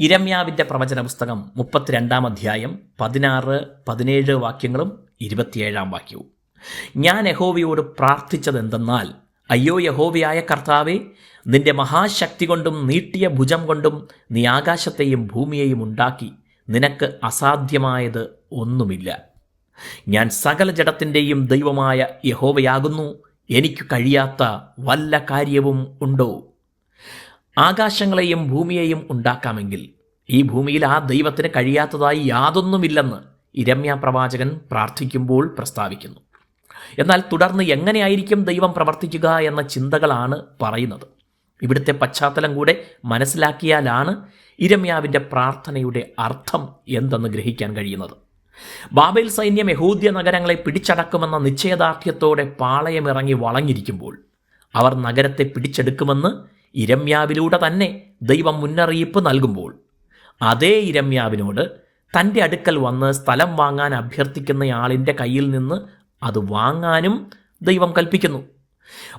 ഇരമ്യാവിന്റെ പ്രവചന പുസ്തകം മുപ്പത്തിരണ്ടാം അധ്യായം പതിനാറ് പതിനേഴ് വാക്യങ്ങളും ഇരുപത്തിയേഴാം വാക്യവും. ഞാൻ യഹോവയോട് പ്രാർത്ഥിച്ചതെന്തെന്നാൽ അയ്യോ യഹോവയായ കർത്താവെ നിന്റെ മഹാശക്തി കൊണ്ടും നീട്ടിയ ഭുജം കൊണ്ടും നീ ആകാശത്തെയും ഭൂമിയെയും ഉണ്ടാക്കി നിനക്ക് അസാധ്യമായത് ഒന്നുമില്ല. ഞാൻ സകല ജഡത്തിന്റെയും ദൈവമായ യഹോവയാകുന്നു എനിക്ക് കഴിയാത്ത വല്ല കാര്യവും ഉണ്ടോ? ആകാശങ്ങളെയും ഭൂമിയെയും ഉണ്ടാക്കാമെങ്കിൽ ഈ ഭൂമിയിൽ ആ ദൈവത്തിന് കഴിയാത്തതായി യാതൊന്നുമില്ലെന്ന് ഇരമ്യ പ്രവാചകൻ പ്രാർത്ഥിക്കുമ്പോൾ പ്രസ്താവിക്കുന്നു. എന്നാൽ തുടർന്ന് എങ്ങനെയായിരിക്കും ദൈവം പ്രവർത്തിക്കുക എന്ന ചിന്തകളാണ് പറയുന്നത്. ഇവിടുത്തെ പശ്ചാത്തലം കൂടെ മനസ്സിലാക്കിയാലാണ് ഇരമ്യാവിന്റെ പ്രാർത്ഥനയുടെ അർത്ഥം എന്തെന്ന് ഗ്രഹിക്കാൻ കഴിയുന്നത്. ബാബേൽ സൈന്യം യഹൂദ്യ നഗരങ്ങളെ പിടിച്ചടക്കുമെന്ന നിശ്ചയദാർഢ്യത്തോടെ പാളയമിറങ്ങി വളഞ്ഞിരിക്കുമ്പോൾ അവർ നഗരത്തെ പിടിച്ചെടുക്കുമെന്ന് ഇരമ്യാവിലൂടെ തന്നെ ദൈവം മുന്നറിയിപ്പ് നൽകുമ്പോൾ അതേ ഇരമ്യാവിനോട് തന്റെ അടുക്കൽ വന്ന് സ്ഥലം വാങ്ങാൻ അഭ്യർത്ഥിക്കുന്നയാളിന്റെ കയ്യിൽ നിന്ന് അത് വാങ്ങാനും ദൈവം കൽപ്പിക്കുന്നു.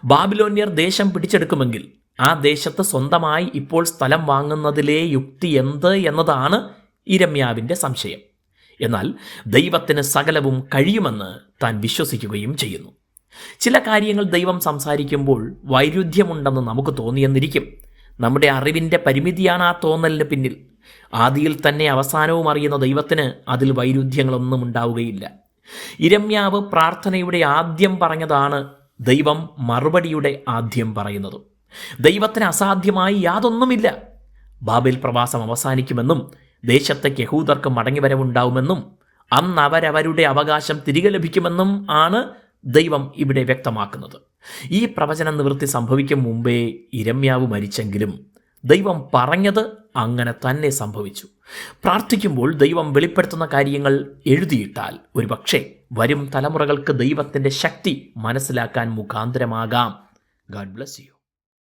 ബാബിലോന്യർ ദേശം പിടിച്ചെടുക്കുമെങ്കിൽ ആ ദേശത്ത് സ്വന്തമായി ഇപ്പോൾ സ്ഥലം വാങ്ങുന്നതിലെ യുക്തി എന്ത് എന്നതാണ് ഇരമ്യാവിന്റെ സംശയം. എന്നാൽ ദൈവത്തിന് സകലവും കഴിയുമെന്ന് താൻ വിശ്വസിക്കുകയും ചെയ്യുന്നു. ചില കാര്യങ്ങൾ ദൈവം സംസാരിക്കുമ്പോൾ വൈരുദ്ധ്യമുണ്ടെന്ന് നമുക്ക് തോന്നിയെന്നിരിക്കും. നമ്മുടെ അറിവിന്റെ പരിമിതിയാണ് ആ തോന്നലിന് പിന്നിൽ. ആദിയിൽ തന്നെ അവസാനവും അറിയുന്ന ദൈവത്തിന് അതിൽ വൈരുദ്ധ്യങ്ങളൊന്നും ഉണ്ടാവുകയില്ല. ഇരമ്യാവ് പ്രാർത്ഥനയുടെ ആദ്യം പറഞ്ഞതാണ് ദൈവം മറുപടിയുടെ ആദ്യം പറയുന്നത്. ദൈവത്തിന് അസാധ്യമായി യാതൊന്നുമില്ല. ബാബിൽ പ്രവാസം അവസാനിക്കുമെന്നും ദേശത്തെ യഹൂദർക്ക് മടങ്ങിവരവുണ്ടാവുമെന്നും അന്ന് അവരവരുടെ അവകാശം തിരികെ ലഭിക്കുമെന്നും ആണ് ദൈവം ഇവിടെ വ്യക്തമാക്കുന്നത്. ഈ പ്രവചന നിവൃത്തി സംഭവിക്കും മുമ്പേ ഇരമ്യാവ് മരിച്ചെങ്കിലും ദൈവം പറഞ്ഞത് അങ്ങനെ തന്നെ സംഭവിച്ചു. പ്രാർത്ഥിക്കുമ്പോൾ ദൈവം വെളിപ്പെടുത്തുന്ന കാര്യങ്ങൾ എഴുതിയിട്ടാൽ ഒരുപക്ഷെ വരും തലമുറകൾക്ക് ദൈവത്തിന്റെ ശക്തി മനസ്സിലാക്കാൻ മുഖാന്തരമാകാം. God bless you